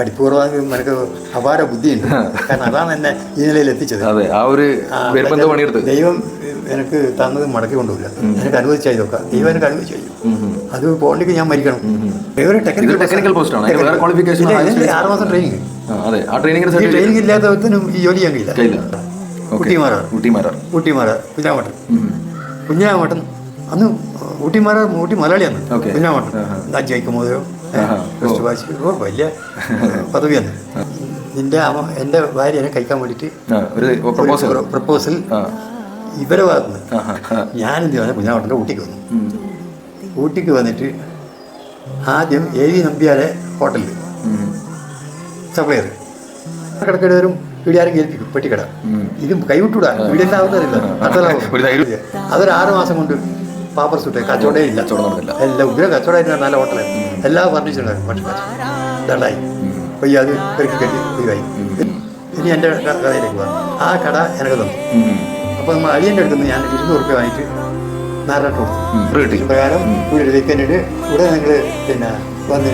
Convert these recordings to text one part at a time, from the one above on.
പഠിപ്പ് എനിക്ക് അപാര ബുദ്ധിയുണ്ട്. കാരണം അതാണ് എന്നെ ഈ നിലയിൽ എത്തിച്ചത് അതെ ആ ഒരു ദൈവം എനിക്ക് തന്നത് മടക്കി കൊണ്ടുപോയില്ല എനിക്ക് അനുവദിച്ചായി നോക്കാം ദൈവം എനിക്ക് അനുവദിച്ചു ചെയ്യും അത് പോകണമെങ്കിൽ ഞാൻ മരിക്കണം. ടെക്നിക്കൽ qualification ഇല്ല, ആവശ്യമില്ല? ആറ് മാസം ട്രെയിനിങ് അതെ. ആ സർട്ടിഫിക്കറ്റ് ട്രെയിനിങ് ഇല്ലാത്തവത്തിനും ഈ ജോലി ചെയ്യാൻ കഴിയില്ല. ഊട്ടിമാരാർ ഊട്ടിമാരാർ ഊട്ടിമാരാർ കുഞ്ഞാമട്ടൻ. കുഞ്ഞാമട്ടൻ. അന്ന് ഊട്ടിമാരാർ ഊട്ടി മലയാളിയാണ്. കുഞ്ഞാമട്ടൻ. ആഹാ. ഫസ്റ്റ് വാച്ച് ഓ വലിയ പദവിയാണ്. നിന്റെ അമ്മ എന്റെ ഭാര്യനെ കഴിക്കാൻ വേണ്ടിയിട്ട് ഒരു പ്രപ്പോസൽ ഇവരെ ഭാഗത്തുനിന്ന് ഞാൻ എന്ത് പറഞ്ഞു ഉടനെ ഊട്ടിക്ക് വന്നു. ഊട്ടിക്ക് വന്നിട്ട് ആദ്യം എ വി നമ്പ്യാരെ ഹോട്ടലിൽ. സപ്ലയർ. കിടക്കേണ്ടി വരും ഇവിടെ ആരും കേൾപ്പിക്കും പെട്ടിക്കട. ഇത് കൈവിട്ടൂടാ. ഒരു ധൈര്യം. അതൊരു ആറ് മാസം കൊണ്ട് പാപ്പർ സൂട്ട് കച്ചവടേ ഇല്ല. കച്ചവടം നടന്നില്ല. എല്ലാം ഉഗ്ര കച്ചവടമായിരുന്നു നല്ല ഹോട്ടലായിരുന്നു എല്ലാ ഫർണിച്ചറുണ്ടായിരുന്നു പക്ഷേ ഇതായി പോയി അത് പെരുക്കി കെട്ടി ഒഴിവായി ഇനി എന്റെ കടയിലേക്ക് കഥയിലേക്ക് പോകാം. ആ കട എനിക്ക് തന്നു. അപ്പോൾ നമ്മൾ അളിയന്റെ അടുത്ത് ഞാൻ ഇരുന്നൂറ് രൂപ വാങ്ങിയിട്ട് നാരാട്ട് കൊടുത്തു പ്രകാരം ഒരു വെക്കുന്നുണ്ട് ഇവിടെ നിങ്ങൾ പിന്നെ വന്ന്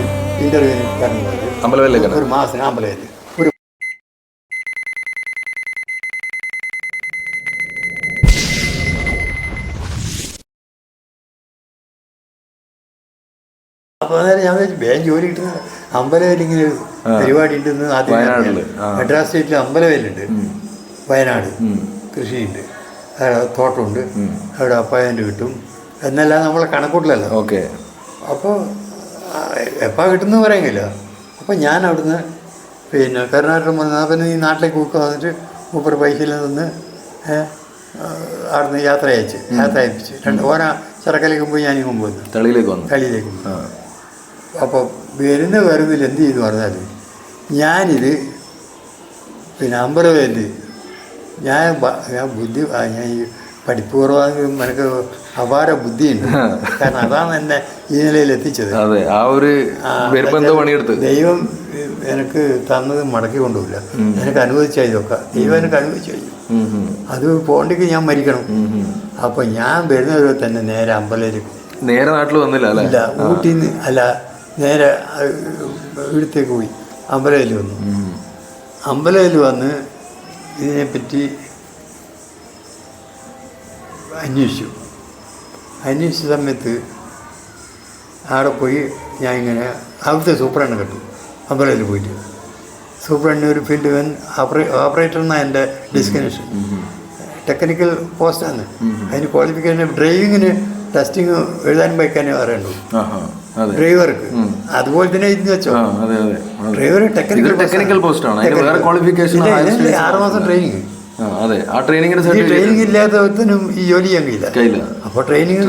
അമ്പലവയലിലേക്കാണ്. ഒരു മാസം അമ്പലത്തിൽ അപ്പോൾ അന്നേരം ഞാൻ വിചാരിച്ചു വേഗം ജോലി കിട്ടുന്ന അമ്പലവേൽ ഇങ്ങനെ ഒരു പരിപാടി ഉണ്ടെന്ന് ആദ്യം. മദ്രാസ് സ്റ്റേറ്റിൽ അമ്പലവേലുണ്ട് വയനാട്. കൃഷിയുണ്ട്. തോട്ടമുണ്ട്. അവിടെ അപ്പായന്റെ കിട്ടും എന്നല്ല നമ്മളെ കണക്കൂട്ടിലല്ല. ഓക്കെ. അപ്പോൾ എപ്പോൾ കിട്ടുന്നു പറയുന്നില്ല അപ്പോൾ ഞാൻ അവിടുന്ന് പിന്നെ കരുണാകരൻ വന്ന് പിന്നെ ഈ നാട്ടിലേക്ക് കൂക്ക വന്നിട്ട് മൂപ്പർ പൈസയിൽ നിന്ന് അവിടുന്ന് യാത്ര അയച്ച് യാത്ര അയപ്പിച്ച്. രണ്ട് ഓരോ ചിറക്കലേക്ക് പോയി ഞാൻ പോകുന്നു വന്നു തളിയിലേക്ക് വന്നു. തളിയിലേക്ക് അപ്പോൾ വരുന്ന വരവിൽ എന്ത് ചെയ്തു പറഞ്ഞാൽ ഞാനിത് പിന്നെ അമ്പലവേൽ ഞാൻ ഞാൻ ബുദ്ധി ഞാൻ ഈ പഠിപ്പ് കുറവാണെങ്കിലും എനിക്ക് അപാര ബുദ്ധിയുണ്ട്. കാരണം അതാണ് എന്നെ ഈ നിലയിൽ എത്തിച്ചത്. അതെ ആ ഒരു പണിയെടുത്ത്. ദൈവം എനിക്ക് തന്നത് മടക്കി കൊണ്ടുപോയില്ല എനിക്ക് അനുവദിച്ചായി നോക്കാം ദൈവം എനിക്ക് അനുവദിച്ചു. അത് പോണ്ടിക്ക് ഞാൻ മരിക്കണം. അപ്പോൾ ഞാൻ വരുന്നവരെ തന്നെ നേരെ അമ്പലയിലേക്ക്. നേരെ നാട്ടിൽ വന്നില്ല അല്ല? ഊട്ടിന്ന് അല്ല നേരെ ഇവിടത്തേക്ക് പോയി. അമ്പലയിൽ വന്നു. അമ്പലയിൽ വന്ന് ഇതിനെപ്പറ്റി അന്വേഷിച്ചു. അന്വേഷിച്ച സമയത്ത് അവിടെ പോയി ഞാൻ ഇങ്ങനെ അവിടുത്തെ സൂപ്രണ്ട് കണ്ടു. അമ്പലയിൽ പോയിട്ട്. സൂപ്രണ്ടിന് ഒരു ഫീൽഡ് വൻ ഓപ്പറേ ഓപ്പറേറ്റർ എന്നാണ് എന്റെ ഡിസ്കനേഷൻ ടെക്നിക്കൽ പോസ്റ്റാണ്. അതിന് ക്വാളിഫിക്കേഷൻ ഡ്രൈവിങ്ങിന് ടെസ്റ്റിങ് എഴുതാനും വയ്ക്കാനേ അറിയണ്ടു. ഡ്രൈവർക്ക്. അതുപോലെ തന്നെ ഇതിന് വെച്ചോ. Driver technical technical post. ആണ്. വേറെ studies ആറ് മാസം ട്രെയിനിങ് അതെ. ആ ട്രെയിനിങ്ങിന് ട്രെയിനിങ് ഇല്ലാത്തവത്തിനും ഈ ജോലി ചെയ്യാൻ കഴിയില്ല അപ്പോൾ ട്രെയിനിങ്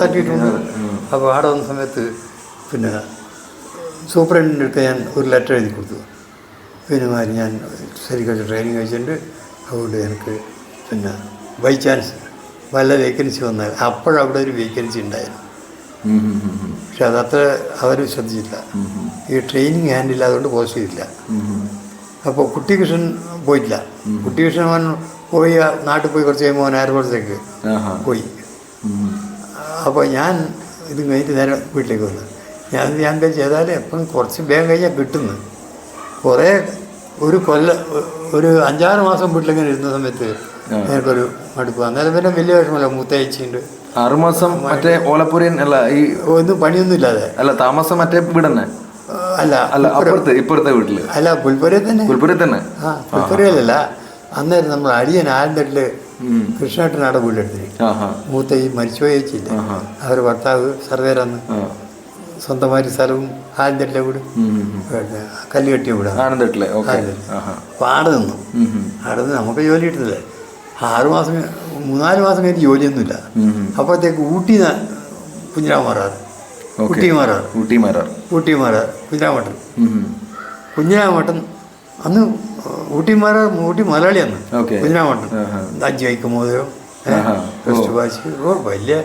സർട്ടിഫിക്കറ്റ് ഉണ്ട്. അപ്പോൾ അവിടെ വന്ന സമയത്ത് പിന്നെ സൂപ്രണ്ടിന്റെ അടുത്ത് ഞാൻ ഒരു ലെറ്റർ എഴുതി കൊടുത്തു. പിന്നെ മാറി ഞാൻ ശരിക്കും ട്രെയിനിങ് കഴിച്ചിട്ടുണ്ട്. അതുകൊണ്ട് എനിക്ക് പിന്നെ ബൈ ചാൻസ് വല്ല വേക്കൻസി വന്നാൽ അപ്പോഴവിടെ ഒരു വേക്കൻസി ഉണ്ടായിരുന്നു. പക്ഷെ അതത്ര അവർ ശ്രദ്ധിച്ചില്ല ഈ ട്രെയിനിങ് ഹാൻഡിൽ അതുകൊണ്ട് പോസ്റ്റ് ചെയ്തില്ല. അപ്പോൾ കുട്ടികൃഷ്ണൻ പോയിട്ടില്ല. കുട്ടികൃഷ്ണൻ അവൻ പോയി നാട്ടിൽ പോയി കുറച്ച് കഴിയുമ്പോൾ അവൻ എയർപോർട്ടിലേക്ക് പോയി. അപ്പോൾ ഞാൻ ഇത് കഴിഞ്ഞിട്ട് നേരെ വീട്ടിലേക്ക് വന്നു. ഞാൻ ഞാൻ ചെയ്താൽ എപ്പം കുറച്ച് വേഗം കഴിഞ്ഞാൽ കിട്ടുന്നു. കുറേ ഒരു കൊല്ല ഒരു അഞ്ചാറ് മാസം വീട്ടിലിങ്ങനെ ഇരുന്ന സമയത്ത് എനിക്കൊരു മടുപ്പ്. അന്നേരം പിന്നെ വലിയ വിഷമല്ല ആറുമാസം മറ്റേ ഓലപ്പുരയിൽ അല്ല ഈ ഒന്നും പണിയൊന്നും ഇല്ലാതെ. അല്ല താമസം മറ്റേ വീട് തന്നെ അല്ല അല്ല അപ്പുറത്ത് ഇപ്പുറത്തെ വീട്ടിൽ. അല്ല പുൽപ്പുരയിൽ തന്നെ. പുൽപ്പുരയിൽ തന്നെ. ആ പുൽപ്പുരയിലല്ല. അന്നേരം നമ്മൾ അടിയൻ ആലന്തട്ടിൽ കൃഷ്ണേട്ടനാടെ വീടെടുത്തിന് ആഹാ മൂത്ത ഈ മരിച്ചുപോയ ചേച്ചിയില്ല. അവർ ഭർത്താവ് സർവേരാന്ന്. സ്വന്തമായിട്ട് സ്ഥലവും ആലന്തട്ടിലെ വീട്. കല്ല് കെട്ടിയ വീടാണ്. ആനന്ദട്ടിലെ. അപ്പോൾ ആടെ നിന്നു. ആടെ നിന്ന് നമുക്ക് ജോലി കിട്ടുന്നില്ല. ആറ് മാസം കഴി- മൂന്നാൽ മാസം കഴിഞ്ഞ് ജോലിയൊന്നുമില്ല. അപ്പോഴത്തേക്ക് ഊട്ടി കുഞ്ഞിരാമാറാറ് മാറാറ്. ഊട്ടി മാറാറ്. ഊട്ടി മാറാറ്. ഊട്ടി മാറാറ്. കുഞ്ഞിരാമട്ടൻ. കുഞ്ഞിരാമട്ടൻ അന്ന് ഊട്ടി മാറാറ് ഊട്ടി മലയാളിയാണ് അന്ന്. കുഞ്ഞിരാമട്ടൻ. അഞ്ച് വൈക്കുമോദയോ ആഹാ. ഫസ്റ്റ് വലിയ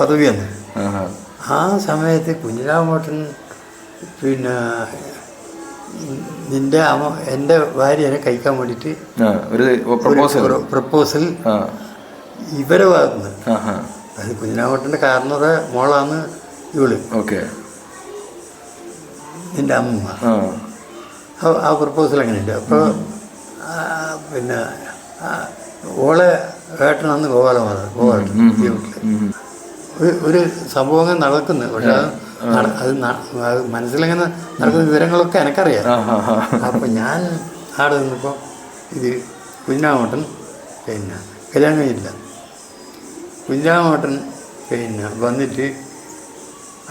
പദവിയാണ് ആ സമയത്ത് കുഞ്ഞിരാമട്ടൻ പിന്നെ നിന്റെ അമ്മ എന്റെ ഭാര്യനെ കഴിക്കാൻ വേണ്ടിയിട്ട് ഒരു പ്രപ്പോസൽ ഇവരെ ഭാഗത്തുനിന്ന് അത് കുഞ്ഞിരാമട്ടന്റെ കാരണയുടെ മോളാന്ന് ഇവൾ. ഓക്കെ. നിന്റെ അമ്മ. ആ. പ്രപ്പോസൽ അങ്ങനെയുണ്ട് അപ്പോൾ പിന്നെ ഓളെ ഏട്ടനാന്ന് ഗോപാലമാത ഗോപാലൻ ഈ വീട്ടിൽ. ഒരു സംഭവം സംഭവങ്ങൾ നടക്കുന്നു. പക്ഷെ അത് മനസ്സിലങ്ങനെ അത് നടക്കുന്ന വിവരങ്ങളൊക്കെ എനിക്കറിയാം. അപ്പൊ ആ ആ. അപ്പം ഞാൻ ആടെ നിന്നപ്പോൾ ഇത് കുഞ്ഞാമോട്ടൻ പിന്നെ കല്യാണം കഴിഞ്ഞില്ല കുഞ്ഞാമോട്ടൻ പിന്നെ വന്നിട്ട്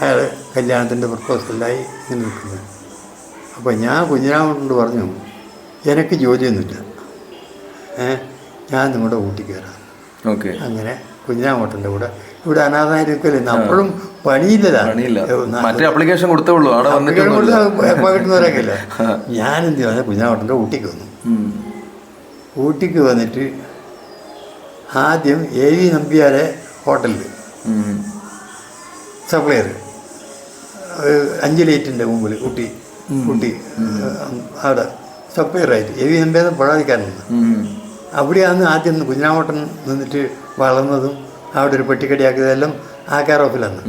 അയാൾ കല്യാണത്തിന്റെ പ്രപ്പോസലായി ഇങ്ങനെ നിൽക്കുന്നത് അപ്പോൾ ഞാൻ കുഞ്ഞിരാമോട്ടനോട് പറഞ്ഞു എനിക്ക് ജോലിയൊന്നുമില്ല. ഏ ഞാൻ നിങ്ങളുടെ ഊട്ടിക്ക് വരാം ഓക്കെ. അങ്ങനെ കുഞ്ഞാമോട്ടന്റെ കൂടെ ഇവിടെ അനാഥായിരിക്കലിന്ന് അപ്പോഴും പണിയില്ല. മറ്റേ അപ്ലിക്കേഷൻ കൊടുത്തേ ഉള്ളൂ. അവിടെ പറഞ്ഞു കുഞ്ഞാമോട്ടന്റെ ഊട്ടിക്ക് വന്നു. ഊട്ടിക്ക് വന്നിട്ട് ആദ്യം എ വി നമ്പ്യാരെ ഹോട്ടലിൽ സപ്ലയർ അഞ്ച് ലൈറ്റിന്റെ മുമ്പിൽ ഊട്ടി. ഊട്ടി. അവിടെ സപ്ലയറായിട്ട് എ വി നമ്പ്യാരെ പഴാതിക്കാരനാണ്. അവിടെയാണ് ആദ്യം കുഞ്ഞാവട്ടൻ നിന്നിട്ട് വളർന്നതും അവിടെ ഒരു പെട്ടിക്കടിയാക്കിയതെല്ലാം ആ കെയർ ഓഫിലാണ്.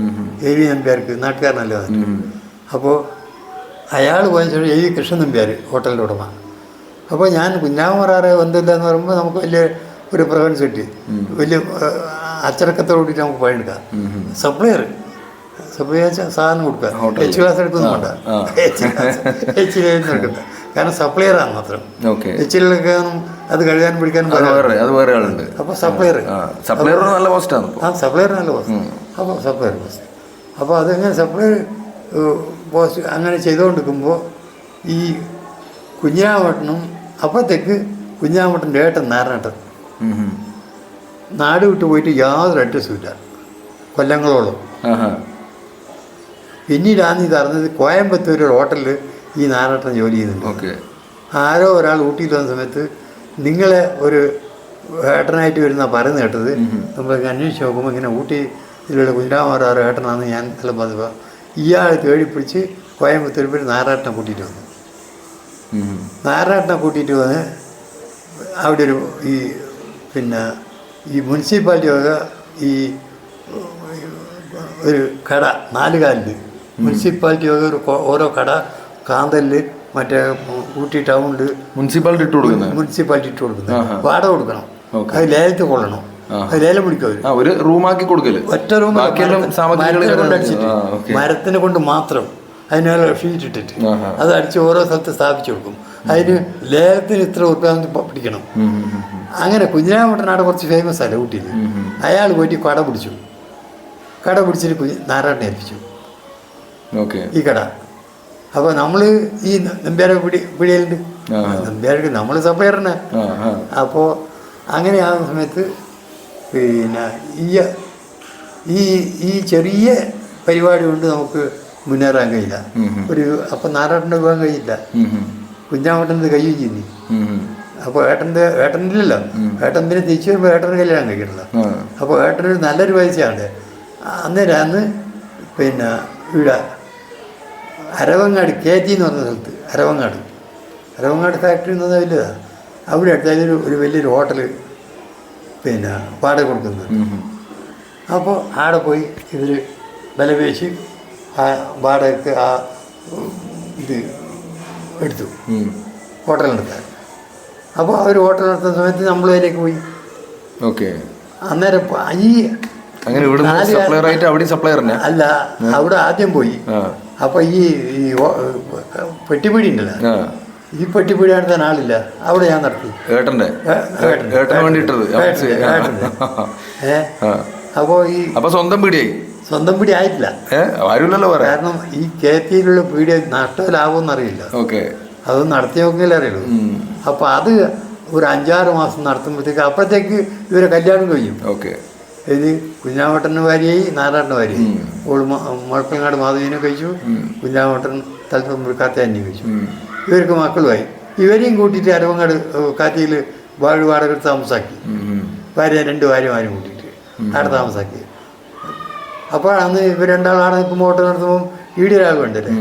എ വി നമ്പ്യാർക്ക് നാട്ടുകാരനല്ലേ വന്നിട്ട് അപ്പോൾ അയാൾ പോയ ശേഷം എ വി കൃഷ്ണൻ നമ്പ്യാർ ഹോട്ടലിന്റെ ഉടമ. അപ്പോൾ ഞാൻ കുഞ്ഞാമറാറെ വന്നില്ല എന്ന് പറയുമ്പോൾ നമുക്ക് വലിയ ഒരു പ്രകടനം കിട്ടി. വലിയ അച്ചടക്കത്തോട് കൂടിയിട്ട് നമുക്ക് പണിയെടുക്കാം സപ്ലയർ സപ്ലൈ വെച്ചാൽ സാധനം കൊടുക്കുക. എച്ച് ക്ലാസ് എടുക്കൊന്നും വേണ്ട. എച്ച് ക്ലാസ് എച്ച് എടുക്കണ്ട കാരണം സപ്ലയറാണ് മാത്രം. ഓക്കെ. എച്ചിലൊക്കെ അത് കഴുകാൻ പിടിക്കാനും അത് വേറെ അത് വേറെ ആളുണ്ട്. അപ്പോൾ സപ്ലയർ സപ്ലയർ നല്ല പോസ്റ്റാണ് ആ സപ്ലയർ നല്ല പോസ്റ്റ്. അപ്പോൾ സപ്ലയർ പോസ്റ്റ്. അപ്പോൾ അതെങ്ങനെ സപ്ലയർ പോസ്റ്റ് അങ്ങനെ ചെയ്തുകൊണ്ടിരിക്കുമ്പോൾ ഈ കുഞ്ഞാമട്ടനും അപ്പോഴത്തേക്ക് കുഞ്ഞാമട്ടന്റെ ഏട്ടൻ നാരായണേട്ടൻ നാട് വിട്ട് പോയിട്ട് യാതൊരു അഡ്രസ്സും ഇല്ല. കൊല്ലങ്ങളോളം. പിന്നീടാന്ന് പിന്നീടാണ് ഇത് അറിഞ്ഞത് കോയമ്പത്തൂർ ഒരു ഹോട്ടലിൽ ഈ നാരാട്ടം ജോലി ചെയ്യുന്നുണ്ട്. ഓക്കെ. ആരോ ഒരാൾ ഊട്ടിയിൽ വന്ന സമയത്ത് നിങ്ങളെ ഒരു ഏട്ടനായിട്ട് വരുന്ന പറയുന്ന കേട്ടത്. നമ്മൾ അന്വേഷിച്ച് നോക്കുമ്പോൾ ഇങ്ങനെ ഊട്ടി ഇതിലുള്ള കുഞ്ഞിരാമാറാറ് ഏട്ടനാണെന്ന് ഞാൻ നല്ല പതിവ്. ഇയാൾ തേടി പിടിച്ച് കോയമ്പത്തൂർ പോയി നാരായണനെ കൂട്ടിയിട്ട് വന്നു. നാരായണനെ കൂട്ടിയിട്ട് വന്ന് അവിടെ ഒരു ഈ പിന്നെ ഈ മുനിസിപ്പാലിറ്റി വക ഈ ഒരു കട നാല് കാലിൽ മുനിസിപ്പാലിറ്റി വക ഒരു ഓരോ കട കാന്തലിൽ മറ്റേ ഊട്ടി ടൗണിൽ മുനിസിപ്പാലിറ്റി ഇട്ട് കൊടുക്കുന്നത് മുനിസിപ്പാലിറ്റി ഇട്ട് കൊടുക്കുന്നത്. വാടക കൊടുക്കണം. അത് ലേലത്തിൽ കൊള്ളണം. അത് ലേലം പിടിക്കും ഒരു റൂമാക്കി കൊടുക്കൽ. ഒറ്റ റൂം മരത്തിന് കൊണ്ട് അടിച്ചിട്ട്. മരത്തിനെ കൊണ്ട് മാത്രം അതിനുള്ള ഷീറ്റ് ഇട്ടിട്ട് അത് അടിച്ച് ഓരോ സ്ഥലത്ത് സ്ഥാപിച്ചു കൊടുക്കും. അതിന് ലേലത്തിന് ഇത്ര ഉത്പാദനം പിടിക്കണം. അങ്ങനെ കുഞ്ഞിരാമട്ടനാട് കുറച്ച് ഫേമസ് അല്ല ഊട്ടിയിൽ അയാൾ പോയിട്ട് കട പിടിച്ചു. കട പിടിച്ചിട്ട് കുഞ്ഞ് നാരായണനെ ഏൽപ്പിച്ചു. ഈ കട. അപ്പോൾ നമ്മൾ ഈ നമ്പ്യാരെ പിടി പിടിയലുണ്ട്. നമ്പ്യാർക്ക് നമ്മൾ അപ്പോൾ അങ്ങനെ ആ സമയത്ത് പിന്നെ ഈ ഈ ഈ ചെറിയ പരിപാടി കൊണ്ട് നമുക്ക് മുന്നേറാൻ കഴിയില്ല. ഒരു അപ്പം നാരായണന്റെ പോകാൻ കഴിയില്ല. കുഞ്ഞാമട്ടന്റെ കയ്യും ഉം. അപ്പോൾ ഏട്ടന്റെ ഏട്ടനില്ലല്ലോ. ഏട്ടൻ പിന്നെ തിരിച്ചു വരുമ്പോൾ ഏട്ടന് കല്യാണം കഴിക്കണല്ലോ. അപ്പോൾ ഏട്ടനൊരു നല്ലൊരു പൈസയാണ് അന്നേരം അന്ന് പിന്നെ ഇവിടെ അരവങ്ങാട് കെ ടി എന്ന് പറഞ്ഞ സ്ഥലത്ത് അരവങ്ങാട്. അരവങ്ങാട് ഫാക്ടറി എന്ന് പറഞ്ഞാൽ വലുതാണ് അവിടെ അടുത്തായാലും ഒരു വലിയൊരു ഹോട്ടൽ പിന്നെ വാടക കൊടുക്കുന്നത്. അപ്പോൾ ആടെ പോയി ഇവർ വിലപേശി ആ വാടകയ്ക്ക് ആ ഇത് എടുത്തു. ഹോട്ടൽ നടത്താൻ. അപ്പോൾ അവർ ഹോട്ടൽ നടത്തുന്ന സമയത്ത് നമ്മൾ അതിലേക്ക് പോയി. ഓക്കെ. അന്നേരം ഈ അങ്ങനെ ഇവിടുന്ന് നാല് സപ്ലയർ ആയിട്ട് അവിടെ സപ്ലയർ തന്നെ. അല്ല അവിടെ ആദ്യം പോയി. അപ്പൊ ഈ പെട്ടിപീടി ഉണ്ടല്ല ഈ പെട്ടിപീടി നടത്താൻ ആളില്ല. അവിടെ ഞാൻ നടത്തി. ഏട്ടന്റെ. ഏട്ടന്. അപ്പോൾ ഈ അപ്പൊ സ്വന്തം പീടിയായി? സ്വന്തം പിടി ആയിട്ടില്ല. ആരുമില്ലല്ലോ കാരണം ഈ കേത്തിയിലുള്ള പീടിയ നഷ്ടോ ലാഭമൊന്നും അറിയില്ല. ഓക്കെ. അത് നടത്തി നോക്കിയാലേ അറിയുള്ളൂ അപ്പൊ അത് ഒരു അഞ്ചാറ് മാസം നടത്തുമ്പോഴത്തേക്ക് അപ്പോഴത്തേക്ക് ഇവരെ കല്യാണം കഴിയും. ഓക്കെ. ഇത് കുഞ്ഞാമട്ടന് ഭാര്യയായി നാരായണ ഭാര്യയായി ഓൾ മുഴപ്പങ്ങാട് മാധവിനെ കഴിച്ചു കുഞ്ഞാമട്ടൻ തലപ്പം കാത്തേനെ കഴിച്ചു. ഇവർക്ക് മക്കളുമായി. ഇവരെയും കൂട്ടിയിട്ട് അരവങ്ങാട് കാറ്റയിൽ വാഴ വാടക താമസാക്കി. ഭാര്യ രണ്ട് ഭാര്യമാരും കൂട്ടിയിട്ട് അവിടെ താമസാക്കി. അപ്പോൾ അന്ന് ഇവർ രണ്ടാളാണ് ഇപ്പം ഓട്ടം നടത്തുമ്പോൾ ഈടിയൊരാൾ വേണ്ടല്ലേ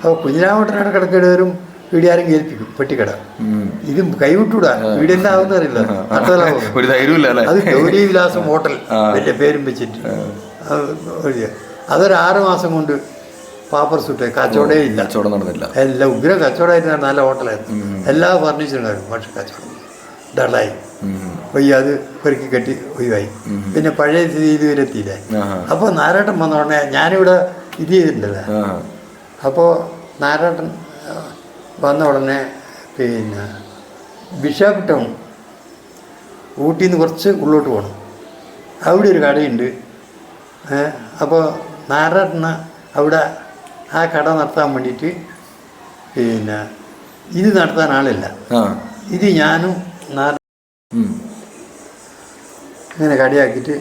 അപ്പോൾ കിടക്കേണ്ടി കിടക്കേണ്ടവരും ഈടിയാരും കേൾപ്പിക്കും പെട്ടിക്കട. ഇത് കൈവിട്ടൂടാ. ആവുന്ന അറിയില്ല. ഒരു ധൈര്യമില്ല അത് ഗൗരി വിലാസം ഹോട്ടൽ. വലിയ പേരും വെച്ചിട്ട്. അതൊരാറ് അതൊരു ആറ് മാസം കൊണ്ട് പാപ്പർ സുട്ട് കച്ചവടേ ഇല്ല. കച്ചവടം നടന്നില്ല. എല്ലാ ഉഗ്ര കച്ചവടമായിരുന്നു നല്ല ഹോട്ടലായിരുന്നു. എല്ലാ ഫർണിച്ചറുണ്ടായിരുന്നു പക്ഷെ കച്ചവടം. ഡള്ളായി ഉം. പോയി അത് പെറുക്കി കെട്ടി ഒഴിവായി. പിന്നെ പഴയ സ്ഥിതിയിൽ വരെത്തിയില്ലേ എത്തിയില്ലേ അപ്പോൾ നാരായണൻ വന്ന ഉടനെ ഞാനിവിടെ ഇത് ചെയ്തിട്ടുണ്ടല്ലോ? അപ്പോൾ നാരായട്ടൻ ആ, വന്ന ഉടനെ പിന്നെ ബിഷപ്പ് ടൗൺ ഊട്ടിയിൽ നിന്ന് കുറച്ച് ഉള്ളോട്ട് പോകണം അവിടെ ഒരു കടയുണ്ട്. അപ്പോൾ നാരായണ അവിടെ ആ കട നടത്താൻ വേണ്ടിയിട്ട് പിന്നെ ഇത് നടത്താൻ ആളില്ല. ഇത് ഞാനും. ഇങ്ങനെ കടയാക്കിയിട്ട്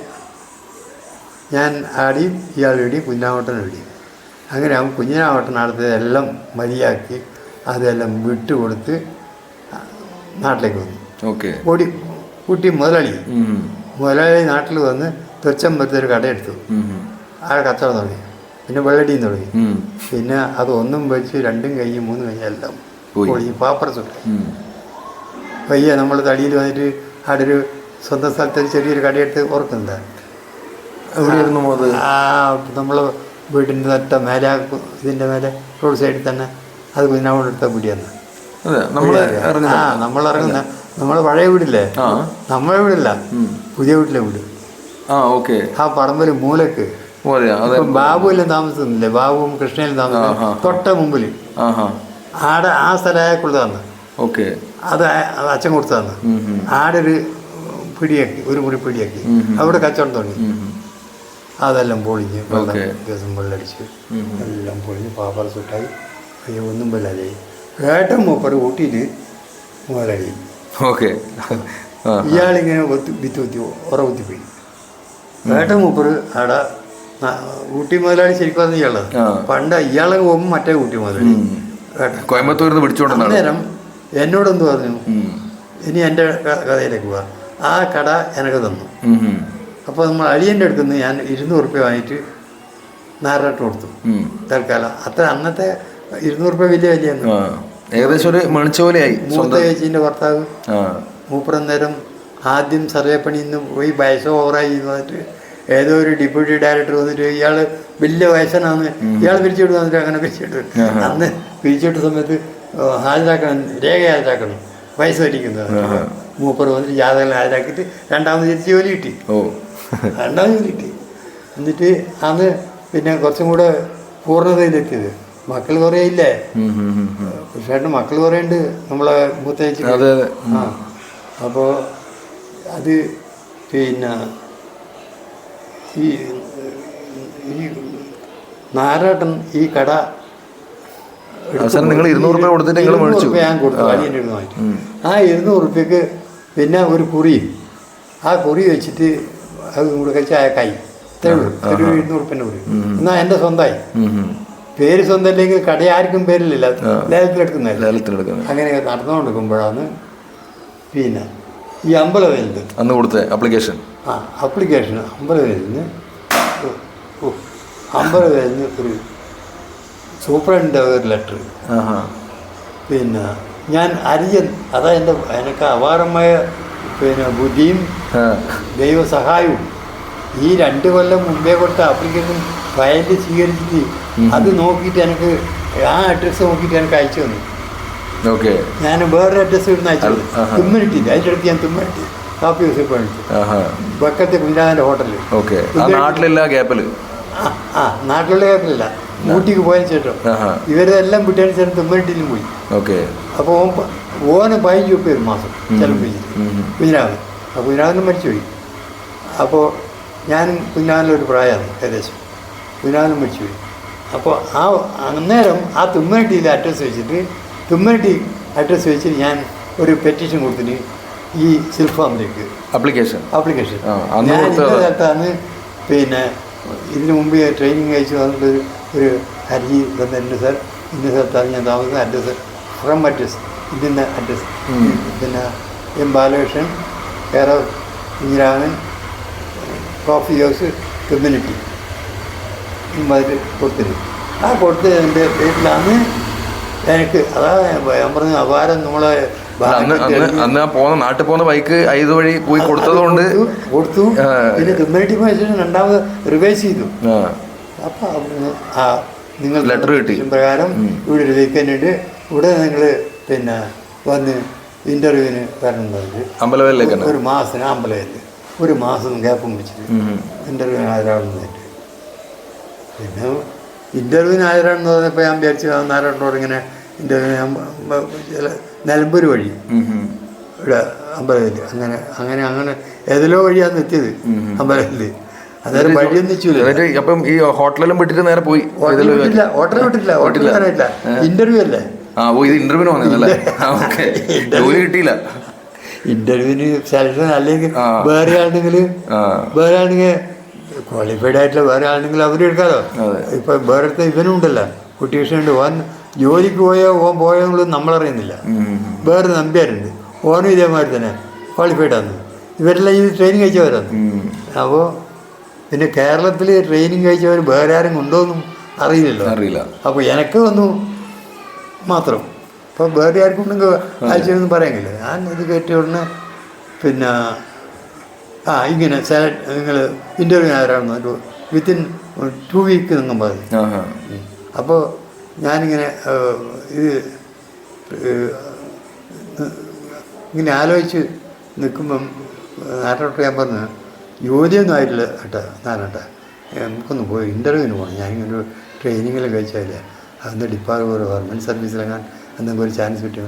ഞാൻ ആടിയും ഇയാൾ വേടിയും കുഞ്ഞാവട്ടൻ വേടിയും അങ്ങനെ അവൻ കുഞ്ഞിനാവട്ടൻ നടത്തിയതെല്ലാം മതിയാക്കി അതെല്ലാം വിട്ടുകൊടുത്ത് നാട്ടിലേക്ക് വന്നു. ഓക്കെ. ഓടി കുട്ടി മുതലാളി. മുതലാളി നാട്ടിൽ വന്ന് തുച്ഛമ്പലത്തെ ഒരു കടയെടുത്തു. ആ കച്ചവടം തുടങ്ങി. പിന്നെ വെള്ളടിയും തുടങ്ങി. പിന്നെ അത് ഒന്നും വെച്ച് രണ്ടും കഴിഞ്ഞ് മൂന്നും കഴിഞ്ഞ് എല്ലാം പോയി. പൊളിഞ്ഞ് വയ്യ. പയ്യെ നമ്മൾ തടിയിൽ വന്നിട്ട് അവിടെ ഒരു സ്വന്തം സ്ഥലത്ത് ചെറിയൊരു കടയെടുത്ത് ഓർക്കുന്നുണ്ട്. എവിടെയായിരുന്നു പോകുന്നത് ആ നമ്മൾ വീടിന്റെ നട്ട മേലെ ഇതിന്റെ മേലെ റോഡ് സൈഡിൽ തന്നെ അത് അതെ നമ്മൾ ആ നമ്മൾ ഇറങ്ങുന്ന നമ്മൾ പഴയ വീടില്ലേ? നമ്മളെ വീടില്ല. പുതിയ വീട്ടിലെ വീട്. ആ ഓക്കെ. ആ പറമ്പിൽ മൂലക്ക്. ബാബുവിലും താമസിക്കുന്നില്ലേ? ബാബുവും കൃഷ്ണയിലും. താമസിക്കുന്നു തൊട്ട മുമ്പിൽ ആടെ ആ സ്ഥലം കൊടുത്താന്ന് ഓക്കെ. അത് അച്ഛൻ കൊടുത്താന്ന്. ആടെ ഒരു പിടിയാക്കി ഒരു മുറി പിടിയാക്കി. അവിടെ കച്ചവടം തുടങ്ങി. അതെല്ലാം പൊളിഞ്ഞ് വെള്ളം. ദിവസം വെള്ളടിച്ച്. എല്ലാം പൊളിഞ്ഞ് പാപ്പാർ സുട്ടായി അയ്യോ ഒന്നും വല്ലാതായി ഏട്ടൻ മൂപ്പർ ഊട്ടിയിൽ മുതലായി ഓക്കെ. ഇയാളിങ്ങനെ ഒത്തി വിത്ത് കുത്തി ഉറ കുത്തിപ്പോയി ഏട്ടൻ മൂപ്പർ അവിടെ ഊട്ടി മുതലാളി ശരിക്കും പറഞ്ഞ ഇയാളാണ് പണ്ട് ഇയാളെ പോകുമ്പോൾ മറ്റേ ഊട്ടി മുതലാളി. കോയമ്പത്തൂരിൽ നിന്ന് പിടിച്ചുകൊണ്ടെന്നാണ് അന്നേരം എന്നോടൊന്ന് പറഞ്ഞു? ഇനി എന്റെ കഥയിലേക്ക് പോവാ. ആ കട എനക്ക് തന്നു. അപ്പോൾ നമ്മൾ അളിയന്റെ അടുത്ത് നിന്ന് ഞാൻ ഇരുന്നൂറ് റുപ്യ വാങ്ങിയിട്ട് നാരായിട്ട് കൊടുത്തു. തൽക്കാലം. അത്ര അന്നത്തെ ഇരുന്നൂറ് രൂപ വലിയ വലിയ ആ ഏകദേശം ഒരു മണിച്ചോലയായി മൂത്ത ചേച്ചീന്റെ ഭർത്താവ് ആ. മൂപ്പറം നേരം ആദ്യം സർവേ പണി നിന്ന് പോയി വയസ്സ് ഓവറായി വന്നിട്ട് ഏതോ ഒരു ഡെപ്യൂട്ടി ഡയറക്ടർ വന്നിട്ട് ഇയാൾ വലിയ വയസ്സനാണ്. ഇയാൾ പിരിച്ചുവിട്ട് വന്നിട്ട് അങ്ങനെ പിരിച്ചുവിട്ട്. ആഹാ. അന്ന് പിരിച്ചുവിട്ട സമയത്ത് ഹാജരാക്കണം രേഖ ഹാജരാക്കണം. വയസ്സ് വലിക്കുന്നത്. മൂപ്പറ് മൂപ്പർ വന്നിട്ട് ജാതകം ഹാജരാക്കിയിട്ട് രണ്ടാമത് തിരിച്ച് ജോലി കിട്ടി. ഓ. രണ്ടാമത് ജോലി കിട്ടി. എന്നിട്ട് അന്ന് പിന്നെ കുറച്ചും കൂടെ പൂർണതയിലെത്തിയത്. മക്കൾ കുറേ ഇല്ലേ കൃഷിയായിട്ട് മക്കൾ കുറേ ഉണ്ട് നമ്മളെ മൂത്തേച്ചി. ആ അപ്പോൾ അത് പിന്നെ ഈ ഈ നാരാട്ടൻ ഈ കട അവസാനം നിങ്ങൾ ഇരുന്നൂറ് രൂപ കൊടുത്തിട്ട് നിങ്ങൾ ഇരുന്നൂറ് മേടിച്ചു. രൂപ ഞാൻ കൊടുത്തു ആ. അടിയന്റെ അടുത്ത് വാങ്ങിച്ചു. ആ ഇരുന്നൂറ് റുപ്യക്ക് പിന്നെ ഒരു കുറിയും ആ കുറി വെച്ചിട്ട് അത് കൂടെ കഴിച്ച് കൈ ഇത്രേ ഉള്ളൂ ഒരു ഇരുന്നൂറ് റുപ്യന്റെ കുറി എന്നാൽ എന്റെ സ്വന്തമായി. പേര് സ്വന്തമല്ലെങ്കിൽ കട ആർക്കും പേരിലില്ല. ആ. ലേലത്തിലെടുക്കുന്നതല്ല? ലേലത്തിനെടുക്കുന്നത് അങ്ങനെ നടന്നുകൊണ്ടിരിക്കുമ്പോഴാണ് പിന്നെ ഈ അമ്പലവേലിന് അന്ന് കൊടുത്ത ആപ്ലിക്കേഷൻ ആ അപ്ലിക്കേഷൻ അമ്പലവേലിന് ഓ അമ്പലവേലിന് ഒരു സൂപ്രണ്ടിന്റെ ഒരു ലെറ്റർ പിന്നെ ഞാൻ അരിയൻ അതാ എന്റെ എനിക്ക് അപാരമായ പിന്നെ ബുദ്ധിയും ദൈവസഹായവും ഈ രണ്ട് കൊല്ലം മുമ്പേ കൊടുത്ത ആപ്ലിക്കേഷൻ ഫയൽ സ്വീകരിച്ചിട്ട് അത് നോക്കിയിട്ട് എനിക്ക് ആ അഡ്രസ്സ് നോക്കിയിട്ട് എനിക്ക് അയച്ചു തന്നു. ഓക്കെ ഞാൻ വേറൊരു അഡ്രസ്സ് ഇവിടുന്ന് അയച്ചു തുമ്മനിട്ടില്ല. അതിന്റെ അടുത്ത് ഞാൻ തുമ്മനിട്ടി. കാപ്പി ഹൗസിൽ പോയിട്ട് വക്കത്തെ കുഞ്ഞാന്റെ ഹോട്ടലിൽ ഓക്കെ ആ നാട്ടിലില്ല ഗ്യാപ്പിൽ ആ ആ നാട്ടിലുള്ള ഗ്യാപ്പിലല്ല ഊട്ടിക്ക് പോയ ശേഷം. ഇവരെല്ലാം വിട്ടതിന് ശേഷം തുമ്മനിട്ടിലും പോയി. ഓക്കെ അപ്പോൾ ഓൻ ഓന് പതിനഞ്ച് രൂപ ഒരു മാസം ചിലപ്പോൾ കുഞ്ഞിരാവൻ ആ കുഞ്ഞിരാമൻ മരിച്ചുപോയി. അപ്പോൾ ഞാനും ഒരു പ്രായമാണ് ഏകദേശം. കുഞ്ഞാനും വെച്ചു അപ്പോൾ ആ അന്നേരം ആ തുമ്മനട്ടിയിൽ അഡ്രസ്സ് വെച്ചിട്ട് തുമ്മനട്ടി അഡ്രസ്സ് വെച്ചിട്ട് ഞാൻ ഒരു പെറ്റീഷൻ കൊടുത്തിട്ട് ഈ സിൽഫാമിലേക്ക് അപ്ലിക്കേഷൻ അന്ന് ഞാൻ കൊടുത്ത- ഇന്ന സ്ഥലത്താണ് പിന്നെ ഇതിനു മുമ്പ് ട്രെയിനിങ് അയച്ചു വന്നിട്ട് ഒരു ഹർജി തന്നിട്ടുണ്ട് സാർ ഇന്ന സ്ഥലത്താണ് ഞാൻ താമസം അഡ്രസ്സ് ഫ്രം അഡ്രസ് ഇതിന്റെ അഡ്രസ്സ് പിന്നെ M Balakrishnan care of Kunhiraman coffee house community ഇമ്മാതിരി കൊടുത്തിരുന്നു. ആ കൊടുത്ത് എന്റെ വീട്ടിലാണ് എനിക്ക് അതാ ഞാൻ പറഞ്ഞ അപാരം നമ്മളെ അന്ന് പോകുന്ന നാട്ടിൽ പോകുന്ന ബൈക്ക് ഐത് വഴി പോയി കൊടുത്തതുകൊണ്ട് കൊടുത്തു, പിന്നെ കമ്മ്യൂണിറ്റി ശേഷം രണ്ടാമത് റിവേഴ്സ് ചെയ്തു. അപ്പൊ ആ നിങ്ങൾ ലെറ്റർ കിട്ടി. പ്രകാരം ഇവിടെ ഒരു വീക്കെൻഡ് ഉണ്ട് ഇവിടെ നിങ്ങൾ പിന്നെ വന്ന് ഇന്റർവ്യൂവിന് വരണം എന്ന് അമ്പലവയലിലേക്ക് ഒരു മാസത്തിന് അമ്പലത്തിൽ ഒരു മാസം ഗ്യാപ്പും വെച്ചിട്ട് ഇന്റർവ്യൂവിന്. ഹാജരാകുന്നതായിട്ട് പിന്നെ ഇന്റർവ്യൂവിന് ഹാജരാണെന്ന് പറഞ്ഞപ്പോൾ ഞാൻ വിചാരിച്ചു ആ നാരായണോട് ഇങ്ങനെ ഞാൻ ചില നിലമ്പൂർ വഴി. ഇവിടെ അമ്പലത്തിൽ അങ്ങനെ അങ്ങനെ അങ്ങനെ ഏതിലോ വഴിയാണ് എത്തിയത് അമ്പലത്തിൽ അതായത് വഴിയൊന്നും എന്നിട്ട് അപ്പം ഈ ഹോട്ടലിലും വിട്ടിട്ട് നേരെ പോയി. ഹോട്ടലിൽ വിട്ടില്ല. ഹോട്ടലിൽ വിട്ടില്ല. ഇന്റർവ്യൂ അല്ലേ? ആ ഓ ഇത് ഇന്റർവ്യൂവിന് വന്നതല്ലേ ഓക്കെ. ജോലി കിട്ടിയില്ല. ഇന്റർവ്യൂവിന് സെലക്ഷൻ അല്ലെങ്കിൽ. വേറെ ആണെങ്കിൽ വേറെ ആണെങ്കിൽ ക്വാളിഫൈഡ് ആയിട്ടുള്ള വേറെ ആളുണ്ടെങ്കിൽ അവരും എടുക്കാതോ അതെ. ഇപ്പൊ വേറത്തെ ഇവനും ഉണ്ടല്ലോ. കുട്ടീഷനുണ്ട് ഓൻ ജോലിക്ക് പോയോ ഓൻ പോയോ എന്നുള്ളത് നമ്മളറിയുന്നില്ല. വേറെ നമ്പ്യാരുണ്ട്. ഓനും ഇതേമാതിരി തന്നെ ക്വാളിഫൈഡ് ആണ്. ഇവരെല്ലാം ഈ ട്രെയിനിങ് കഴിച്ചവരാണ്. അപ്പോൾ പിന്നെ കേരളത്തിൽ ട്രെയിനിങ് കഴിച്ചവർ വേറെ ആരും കൊണ്ടോന്നും അറിയില്ലല്ലോ. അറിയില്ല. അപ്പോൾ എനിക്ക് വന്നു മാത്രം. അപ്പോൾ വേറെ ആർക്കും ഉണ്ടെങ്കിൽ അയച്ചൊന്നും പറയാനില്ല ഞാൻ ഇത് കേട്ട ഉടനെ പിന്നെ ആ ഇങ്ങനെ സെലക്ട് നിങ്ങൾ ഇന്റർവ്യൂ ആരാണെന്ന് ഒരു വിത്തിൻ ടു വീക്ക് നിങ്ങൾ പറഞ്ഞു അപ്പോൾ ഞാനിങ്ങനെ ഇത് ഇങ്ങനെ ആലോചിച്ച് നിൽക്കുമ്പം നാട്ടോട്ട് ഞാൻ പറഞ്ഞു ജോലിയൊന്നും ആയിട്ടില്ല കേട്ടോ നാനട്ട നമുക്കൊന്ന് പോയി ഇന്റർവ്യൂവിന് പോകണം ഞാനിങ്ങനെ ഒരു ട്രെയിനിങ്ങിലും കഴിച്ചാലേ അന്ന് ഡിപ്പാർട്ട്മെന്റ് ഗവൺമെന്റ് സർവീസിലെങ്ങാൻ എന്തെങ്കിലും ഒരു ചാൻസ് കിട്ടിയോ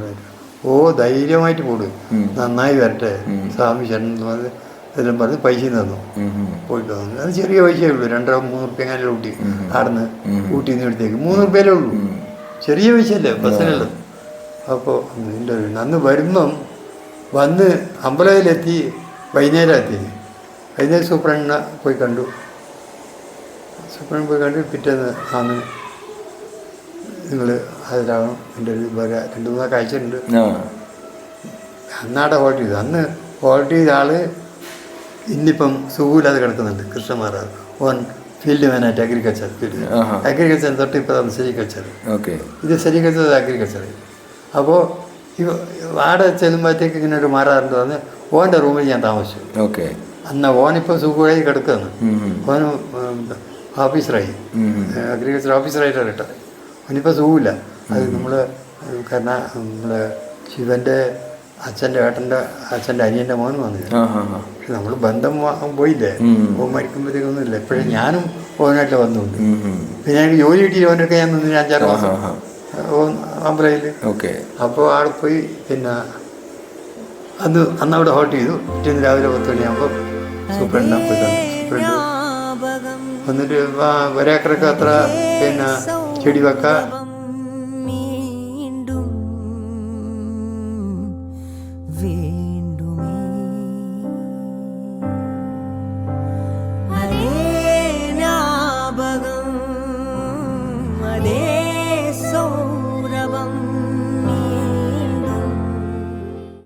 ഓ ധൈര്യമായിട്ട് പോടും. നന്നായി വരട്ടെ. സ്വാമി ചേട്ടൻ എന്ന് പറഞ്ഞ് ഇതെല്ലാം പറഞ്ഞ് പൈസയും തന്നു. പോയിട്ട് തന്നു വന്നു. അത് ചെറിയ പൈസയേ ഉള്ളൂ. രണ്ടര മൂന്ന് റുപ്യ എങ്ങനെ ഊട്ടി ആടുന്ന് ഊട്ടി നിന്ന് എടുത്തേക്ക്. മൂന്ന് റുപ്യയിലേ ഉള്ളൂ. ചെറിയ പൈസയല്ലേ ബസ്സിനുള്ളത്. അപ്പോൾ നിന്റെ അന്ന് വരുമ്പം വന്ന് അമ്പലത്തിലെത്തി വൈകുന്നേരം എത്തി വൈകുന്നേരം സൂപ്രണ്ണ പോയി കണ്ടു. സൂപ്രണ്ണ പോയി കണ്ടു പിറ്റേന്ന് അന്ന് നിങ്ങൾ ഹാജരാകണം. എന്റെ ഒരു രണ്ട് മൂന്നൊക്കെ അയച്ചിട്ടുണ്ട് ആ. അന്നാടെ ഹോൾട്ട് ചെയ്തു. അന്ന് ഹോൾട്ട് ചെയ്ത ആൾ ഇന്നിപ്പം സുഖമില്ലാതെ കിടക്കുന്നുണ്ട്. കൃഷ്ണമാരാർ ഓൻ ഫീൽഡ് മാനായിട്ട് അഗ്രികൾച്ചർ ഫീൽഡ് അഗ്രികൾച്ചർ തൊട്ട് ഇപ്പം സെരികൾച്ചർ ഓക്കെ. ഇത് സെരികൾച്ചർ അഗ്രികൾച്ചർ അപ്പോൾ ഇവ ആടെ ചെല്ലുമ്പോഴത്തേക്ക് ഇങ്ങനെ ഒരു മാറാറുണ്ട്. വന്ന് ഓന്റെ റൂമിൽ ഞാൻ താമസിച്ചു. ഓക്കെ. അന്ന് ഓനിപ്പോൾ സുഖമായി കിടക്കുകയാണ് ഓൻ. ഓന് ഓഫീസറായി. അഗ്രികൾച്ചർ ഓഫീസറായിട്ടാണ് കിട്ടുന്നത് അവനിപ്പോൾ സുഖമില്ല. അത് നമ്മൾ കാരണം നമ്മൾ ശിവന്റെ അച്ഛന്റെ ഏട്ടന്റെ അച്ഛന്റെ അനിയന്റെ മോൻ വന്നില്ല നമ്മൾ ബന്ധം പോയില്ലേ? ഓ ഓൻ മരിക്കുമ്പോഴത്തേക്കൊന്നും ഇല്ല ഇപ്പോഴും ഞാനും ഓനായിട്ട് വന്നുണ്ട്. പിന്നെ എനിക്ക് ജോലി കിട്ടിയില്ല ഓനൊക്കെ ഞാൻ നിന്ന് അഞ്ചാറ് ചേർന്നു മാസം. ഓൻ അമ്പലയിൽ ഓക്കെ. അപ്പോൾ ആൾ പോയി പിന്നെ അന്ന് അന്ന് അവിടെ ഹോട്ട് ചെയ്തു. പിറ്റേന്ന് രാവിലെ പത്ത് മണിയാകുമ്പോൾ സൂപ്രണ്ട് പോയി കണ്ടു. സൂപ്രണ്ട് വന്നിട്ട് ഒരേക്കറൊക്കെ അത്ര പിന്നെ ചെടി വെക്ക.